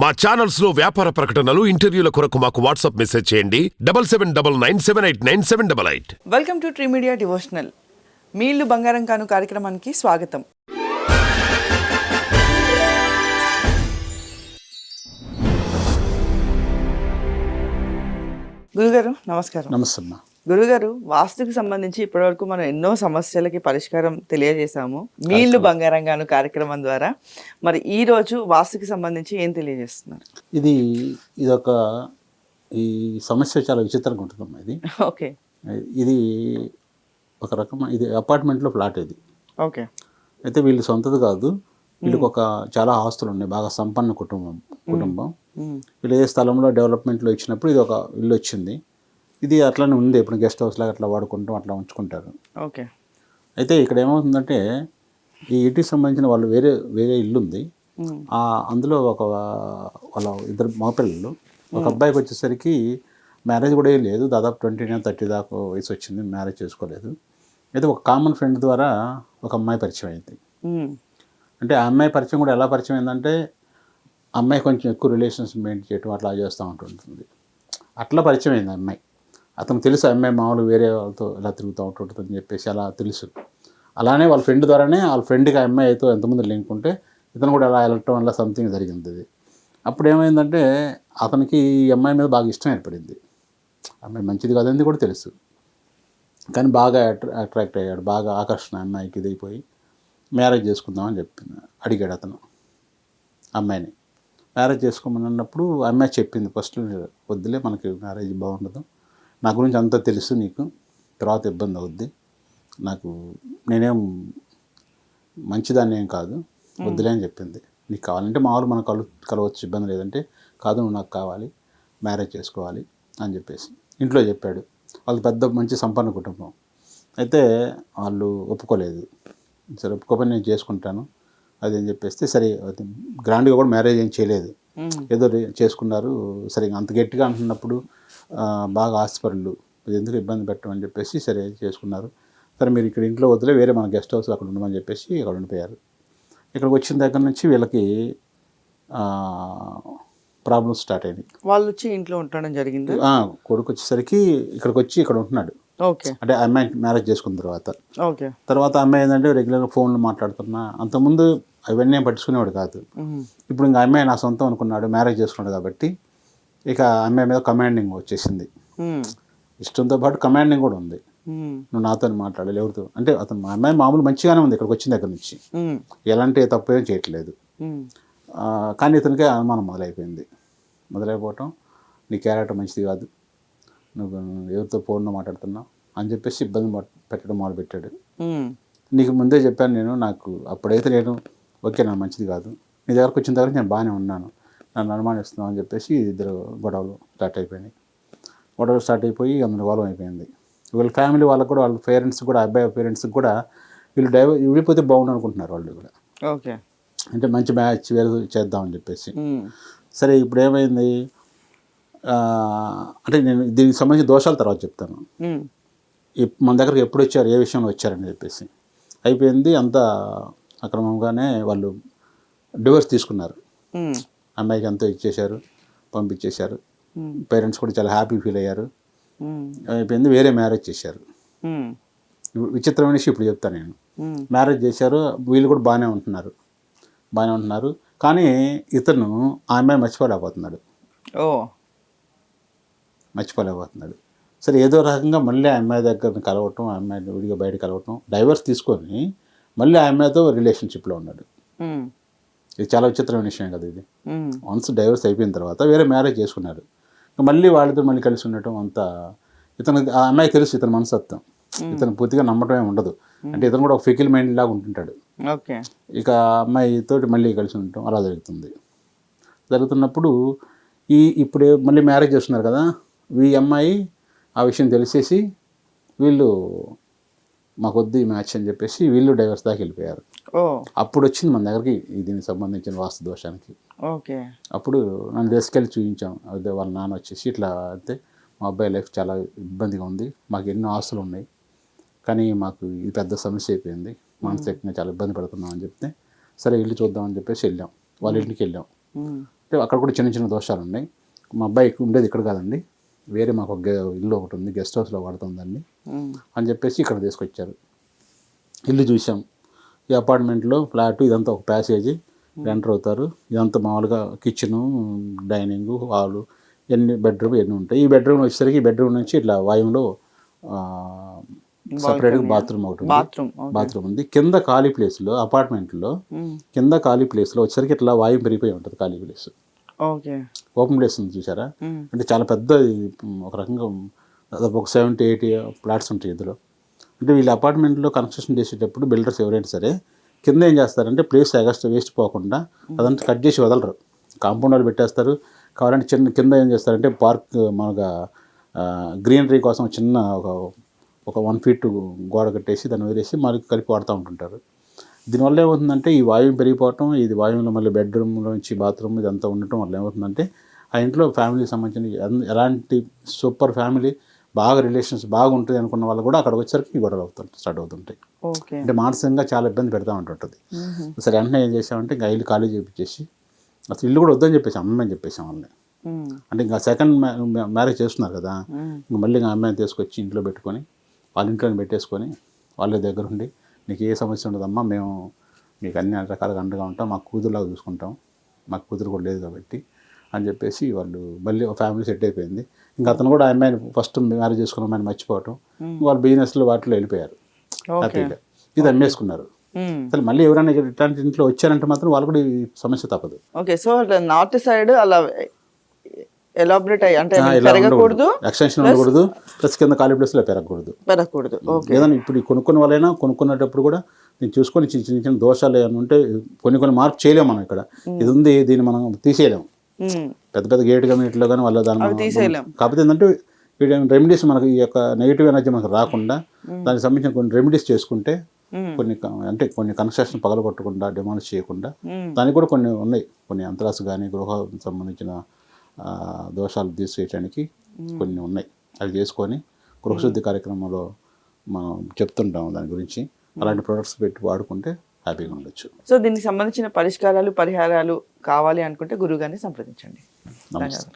మా ఛానల్స్లో వ్యాపార ప్రకటనలు ఇంటర్వ్యూల కొరకు మాకు వాట్సాప్ మెసేజ్ చేయండి. Double seven double nine seven eight nine seven double eight. Welcome to Tree Media devotional మీ ఇల్లు బంగారం కాను కార్యక్రమానికి స్వాగతం. గురుగారు నమస్కారం. నమస్తే అమ్మా. గురుగారు వాస్తుకి సంబంధించి ఇప్పటివరకు మనం ఎన్నో సమస్యలకి పరిష్కారం తెలియజేశాము. మీ ఇల్లు బంగారం గాను కార్యక్రమం ద్వారా. మరి ఈ రోజు వాస్తుకి సంబంధించి ఏం తెలియజేస్తున్నారు? ఇది ఇదొక ఈ సమస్య చాలా విచిత్రంగా ఉంటుందమ్మా ఇది. ఓకే. ఇది ఒక రకమైన ఇది అపార్ట్మెంట్లో ఫ్లాట్ ఇది. ఓకే. అయితే వీళ్ళు సొంతది కాదు. వీళ్ళకి ఒక చాలా ఆస్తులు ఉన్నాయి. బాగా సంపన్న కుటుంబం కుటుంబం. వీళ్ళు ఏ స్థలంలో డెవలప్మెంట్లో ఇచ్చినప్పుడు ఇది ఒక ఇల్లు వచ్చింది. ఇది అట్లానే ఉంది. ఇప్పుడు గెస్ట్ హౌస్ లాగా అట్లా వాడుకుంటాం అట్లా ఉంచుకుంటారు. ఓకే. అయితే ఇక్కడ ఏమవుతుందంటే ఈ ఇంటికి సంబంధించిన వాళ్ళు వేరే వేరే ఇల్లు ఉంది. ఆ అందులో ఒక వాళ్ళ ఇద్దరు మగపిల్లలు ఒక అబ్బాయికి వచ్చేసరికి మ్యారేజ్ కూడా ఏం లేదు. దాదాపు ట్వంటీ నైన్ థర్టీ దాకా వయసు వచ్చింది మ్యారేజ్ చేసుకోలేదు. అయితే ఒక కామన్ ఫ్రెండ్ ద్వారా ఒక అమ్మాయి పరిచయం అయింది. అంటే ఆ అమ్మాయి పరిచయం కూడా ఎలా పరిచయం అయిందంటే అమ్మాయి కొంచెం ఎక్కువ రిలేషన్స్ మెయింటైన్ చేయటం అట్లా చేస్తూ ఉంటుంటుంది. అట్లా పరిచయం అయింది అమ్మాయి. అతను తెలుసు ఆ అమ్మాయి మామూలు వేరే వాళ్ళతో ఇలా తిరుగుతూ ఉంటుంటుంది అని చెప్పేసి అలా తెలుసు. అలానే వాళ్ళ ఫ్రెండ్ ద్వారానే వాళ్ళ ఫ్రెండ్కి ఆ అమ్మాయి అయితే ఎంతమంది లింక్ ఉంటే ఇతను కూడా అలా వెళ్ళటం వల్ల సంథింగ్ జరిగింది అప్పుడు ఏమైందంటే అతనికి ఈ అమ్మాయి మీద బాగా ఇష్టం ఏర్పడింది. అమ్మాయి మంచిది కాదని కూడా తెలుసు. కానీ బాగా అట్రాక్ట్ అయ్యాడు. బాగా ఆకర్షణ అమ్మాయికి ఇదైపోయి మ్యారేజ్ చేసుకుందామని చెప్పింది. అడిగాడు అతను అమ్మాయిని. మ్యారేజ్ చేసుకోమని అన్నప్పుడు అమ్మాయి చెప్పింది. ఫస్ట్ వద్దులే మనకి మ్యారేజ్ బాగుండదు. నా గురించి అంతా తెలుసు నీకు. తర్వాత ఇబ్బంది అవుద్ది. నాకు నేనేం మంచిదాన్ని ఏం కాదు వద్దులే అని చెప్పింది. నీకు కావాలంటే మామూలు మనం కలు కలవచ్చు ఇబ్బంది లేదంటే కాదు నువ్వు నాకు కావాలి మ్యారేజ్ చేసుకోవాలి అని చెప్పేసి. ఇంట్లో చెప్పాడు. వాళ్ళు పెద్ద మంచి సంపన్న కుటుంబం. అయితే వాళ్ళు ఒప్పుకోలేదు. సరే ఒప్పుకోపని నేను చేసుకుంటాను. అది అని చెప్పేస్తే సరే అది గ్రాండ్గా కూడా మ్యారేజ్ ఏం చేయలేదు. ఏదో చేసుకున్నారు. సరే అంత గట్టిగా అంటున్నప్పుడు బాగా ఆస్తిపరులు. ఇది ఎందుకు ఇబ్బంది పెట్టమని చెప్పేసి సరే చేసుకున్నారు. సరే మీరు ఇక్కడ ఇంట్లో వదిలే వేరే మన గెస్ట్ హౌస్ అక్కడ ఉండమని చెప్పేసి ఇక్కడ ఉండిపోయారు. ఇక్కడికి వచ్చిన దగ్గర నుంచి వీళ్ళకి ప్రాబ్లమ్స్ స్టార్ట్ అయినాయి. వాళ్ళు వచ్చి ఇంట్లో ఉండడం జరిగింది? కొడుకు వచ్చేసరికి ఇక్కడికి వచ్చి ఇక్కడ ఉంటున్నాడు. ఓకే. అంటే అమ్మాయి మ్యారేజ్ చేసుకున్న తర్వాత. ఓకే. తర్వాత అమ్మాయి ఏంటంటే రెగ్యులర్గా ఫోన్లు మాట్లాడుతున్నా. అంతకుముందు అవన్నీ పట్టించుకునేవాడు కాదు. ఇప్పుడు ఇంకా అమ్మాయి నా సొంతం అనుకున్నాడు మ్యారేజ్ చేసుకున్నాడు కాబట్టి. ఇక అమ్మాయి మీద కమాండింగ్ వచ్చేసింది. ఇష్టంతో పాటు కమాండింగ్ కూడా ఉంది. నువ్వు నాతో మాట్లాడాలి ఎవరితో? అంటే అతను మా అమ్మాయి మామూలు మంచిగానే ఉంది ఇక్కడికి వచ్చిన దగ్గర నుంచి. ఎలాంటి తప్పు ఏం చేయట్లేదు. కానీ ఇతనికే అనుమానం మొదలైపోయింది. మొదలైపోవటం నీ క్యారెక్టర్ మంచిది కాదు. నువ్వు ఎవరితో ఫోన్లో మాట్లాడుతున్నావు అని చెప్పేసి ఇబ్బంది పట్- పెట్టడం మొదలుపెట్టాడు. నీకు ముందే చెప్పాను నేను నాకు అప్పుడైతే నేను ఓకే నా మంచిది కాదు. నీ దగ్గరకు వచ్చిన దగ్గర నేను బాగానే ఉన్నాను. నన్ను అనుమానిస్తున్నావు అని చెప్పేసి ఇద్దరు గొడవలు స్టార్ట్ అయిపోయినాయి. గొడవలు స్టార్ట్ అయిపోయి అందులో గొడవ అయిపోయింది. వీళ్ళ ఫ్యామిలీ వాళ్ళకు కూడా వాళ్ళ పేరెంట్స్ కూడా అబ్బాయి పేరెంట్స్కి కూడా వీళ్ళు డైవ విడిపోతే బాగుండు అనుకుంటున్నారు వాళ్ళు కూడా. ఓకే. అంటే మంచి మ్యాచ్ వేరే చేద్దామని చెప్పేసి. సరే ఇప్పుడు ఏమైంది? అంటే నేను దీనికి సంబంధించిన దోషాల తర్వాత చెప్తాను. మన దగ్గరకు ఎప్పుడు వచ్చారు ఏ విషయంలో వచ్చారని చెప్పేసి. అయిపోయింది అంతా అక్రమంగానే వాళ్ళు డివోర్స్ తీసుకున్నారు. అమ్మాయికి అంతా ఇచ్చేశారు పంపించేశారు. పేరెంట్స్ కూడా చాలా హ్యాపీ ఫీల్ అయ్యారు. అయిపోయింది వేరే మ్యారేజ్ చేశారు. విచిత్రమైన విషయం ఇప్పుడు చెప్తాను నేను. మ్యారేజ్ చేశారు వీళ్ళు కూడా బాగానే ఉంటున్నారు. బాగానే ఉంటున్నారు. కానీ ఇతను ఆ అమ్మాయి మర్చిపోలేకపోతున్నాడు. ఓ. మర్చిపోలేకపోతున్నాడు. సరే ఏదో రకంగా మళ్ళీ ఆ అమ్మాయి దగ్గర కలవటం ఆ అమ్మాయిని విడిగా బయట కలవటం డైవర్స్ తీసుకొని మళ్ళీ ఆ అమ్మాయితో రిలేషన్షిప్లో ఉన్నాడు. ఇది చాలా విచిత్రమైన విషయం కదా ఇది. వన్స్ డైవర్స్ అయిపోయిన తర్వాత వేరే మ్యారేజ్ చేసుకున్నారు. ఇంకా మళ్ళీ వాళ్ళతో మళ్ళీ కలిసి ఉండటం అంతా ఇతను ఆ అమ్మాయి తెలుసు ఇతని మనసత్వం ఇతను పూర్తిగా నమ్మటమే ఉండదు. అంటే ఇతను కూడా ఒక ఫికిల్ మైండ్ లాగా ఉంటుంటాడు. ఓకే. ఇక ఆ అమ్మాయితో మళ్ళీ కలిసి ఉండటం అలా జరుగుతుంది. జరుగుతున్నప్పుడు ఈ ఇప్పుడు మళ్ళీ మ్యారేజ్ చేస్తున్నారు కదా ఈ అమ్మాయి ఆ విషయం తెలిసేసి వీళ్ళు మాకు వద్దు ఈ మ్యాచ్ అని చెప్పేసి వీళ్ళు డైవర్స్ దాకా వెళ్ళిపోయారు. అప్పుడు వచ్చింది మన దగ్గరికి దీనికి సంబంధించిన వాస్తు దోషానికి. ఓకే. అప్పుడు నన్ను తీసుకెళ్ళి చూపించాం. అదే వాళ్ళ నాన్న వచ్చేసి ఇట్లా అంటే మా అబ్బాయి లైఫ్ చాలా ఇబ్బందిగా ఉంది. మాకు ఎన్నో ఆస్తులు ఉన్నాయి. కానీ మాకు ఇది పెద్ద సమస్య అయిపోయింది. మానసికంగా చాలా ఇబ్బంది పడుతున్నాం అని చెప్తే సరే ఇల్లు చూద్దామని చెప్పేసి వెళ్ళాం. వాళ్ళ ఇంటికి వెళ్ళాం. అంటే అక్కడ కూడా చిన్న చిన్న దోషాలు ఉన్నాయి. మా అబ్బాయి ఉండేది ఇక్కడ కాదండి. వేరే మాకు ఒక గె- ఇల్లు ఒకటి ఉంది గెస్ట్ హౌస్లో వాడుతుందండి ఉమ్, అని చెప్పేసి ఇక్కడ తీసుకొచ్చారు. ఇల్లు చూసాం. ఈ అపార్ట్మెంట్లో ఫ్లాట్ ఇదంతా ఒక ప్యాసేజీ ఎంటర్ అవుతారు. ఇదంతా మామూలుగా కిచెను డైనింగ్ హాలు ఎన్ని బెడ్రూమ్ ఎన్ని ఉంటాయి. ఈ బెడ్రూమ్ వచ్చేసరికి ఈ బెడ్రూమ్ నుంచి ఇట్లా వాయువులో సపరేట్గా బాత్రూమ్ ఒకటి బాత్రూమ్ ఉంది. కింద ఖాళీ ప్లేస్లో అపార్ట్మెంట్లో కింద ఖాళీ ప్లేస్లో వచ్చేసరికి ఇట్లా వాయువు పెరిగిపోయి ఉంటుంది ఖాళీ ప్లేస్ ఓకే ఓపెన్ ప్లేస్ ఉంది చూసారా అంటే చాలా పెద్ద ఒక రకంగా దాదాపు ఒక సెవెంటీ ఎయిటీ ఫ్లాట్స్ ఉంటాయి ఇందులో. అంటే వీళ్ళు అపార్ట్మెంట్లో కన్స్ట్రక్షన్ చేసేటప్పుడు బిల్డర్స్ ఎవరైనా సరే కింద ఏం చేస్తారంటే ప్లేస్ ఎగస్ట్ వేస్ట్ పోకుండా అదంతా కట్ చేసి వదలరు. కాంపౌండ్ వాళ్ళు పెట్టేస్తారు. కావాలంటే చిన్న కింద ఏం చేస్తారంటే పార్క్ మనగా గ్రీనరీ కోసం చిన్న ఒక ఒక వన్ ఫీట్ గోడ కట్టేసి దాన్ని వదిలేసి మళ్ళీ కలిపి వాడుతూ ఉంటుంటారు. దీనివల్ల ఏమవుతుందంటే ఈ వాయువు పెరిగిపోవటం ఇది వాయువులో మళ్ళీ బెడ్రూమ్లో నుంచి బాత్రూమ్ ఇదంతా ఉండటం వల్ల ఏమవుతుందంటే ఆ ఇంట్లో ఫ్యామిలీకి సంబంధించిన ఎలాంటి సూపర్ ఫ్యామిలీ బాగా రిలేషన్స్ బాగుంటుంది అనుకున్న వాళ్ళు కూడా అక్కడ వచ్చేసరికి ఈ గొడవలు అవుతుంటాయి స్టార్ట్ అవుతుంటాయి. అంటే మానసికంగా చాలా ఇబ్బంది పెడతా ఉంటుంటుంది. సరే వెంటనే ఏం చేసామంటే ఇంకా ఇల్లు ఖాళీ చేపించేసి అసలు ఇల్లు కూడా వద్దని చెప్పేసి అమ్మాయిని చెప్పేసాం వాళ్ళని. అంటే ఇంకా సెకండ్ మ్యారేజ్ చేస్తున్నారు కదా ఇంక మళ్ళీ ఇంకా అమ్మాయిని తీసుకొచ్చి ఇంట్లో పెట్టుకొని వాళ్ళ ఇంట్లోనే పెట్టేసుకొని వాళ్ళ దగ్గర ఉండి నీకు ఏ సమస్య ఉండదమ్మా మేము మీకు అన్ని రకాలుగా అండగా ఉంటాం మా కూతురులాగా చూసుకుంటాం మాకు కూతురు కూడా లేదు కాబట్టి అని చెప్పేసి వాళ్ళు మళ్ళీ ఒక ఫ్యామిలీ సెట్ అయిపోయింది. ఇంకా అతను కూడా ఆ అమ్మాయిని ఫస్ట్ మ్యారేజ్ చేసుకున్న అమ్మాయిని మర్చిపోవటం. వాళ్ళు బిజినెస్లో వాటిలో వెళ్ళిపోయారు. హ్యాపీగా ఇది అమ్మేసుకున్నారు. అసలు మళ్ళీ ఎవరైనా ఇట్లాంటి ఇంట్లో వచ్చారంటే మాత్రం వాళ్ళు కూడా ఈ సమస్య తప్పదు. ఓకే. సో నార్త్ సైడ్ అలా ఎలాబరేట్ అయ్యి అంటే పెరగకూడదు. ఎక్స్టెన్షన్ ఉండకూడదు. ప్లస్ కింద ఖాళీ ప్లేస్లో పెరగకూడదు. పెరగకూడదు. ఏదైనా ఇప్పుడు కొనుక్కున్న వాళ్ళైనా కొనుక్కునేటప్పుడు కూడా నేను చూసుకొని చిన్న చిన్న చిన్న దోషాలు ఏమైనా ఉంటే కొన్ని కొన్ని మార్పు చేయలేము మనం ఇక్కడ. ఇది ఉంది దీన్ని మనం తీసేయలేము ఉమ్, పెద్ద పెద్ద గేట్ కమ్యూనిటీలో కానీ వాళ్ళ దాని. కాకపోతే ఏంటంటే రెమెడీస్ మనకి ఈ యొక్క నెగిటివ్ ఎనర్జీ మనకు రాకుండా దానికి సంబంధించిన కొన్ని రెమెడీస్ చేసుకుంటే కొన్ని అంటే కొన్ని కన్స్ట్రక్షన్ పగలగొట్టకుండా డిమాండ్స్ చేయకుండా దానికి కూడా కొన్ని ఉన్నాయి. కొన్ని అంతరాసు కానీ గృహ సంబంధించిన దోషాలు తీసేయడానికి కొన్ని ఉన్నాయి. అవి చేసుకొని గృహశుద్ధి కార్యక్రమంలో మనం చెప్తుంటాం దాని గురించి. అలాంటి ప్రొడక్ట్స్ పెట్టి వాడుకుంటే హ్యాపీగా ఉండొచ్చు. సో దీనికి సంబంధించిన పరిష్కారాలు పరిహారాలు కావాలి అనుకుంటే గురువు గారిని సంప్రదించండి. నమస్తే.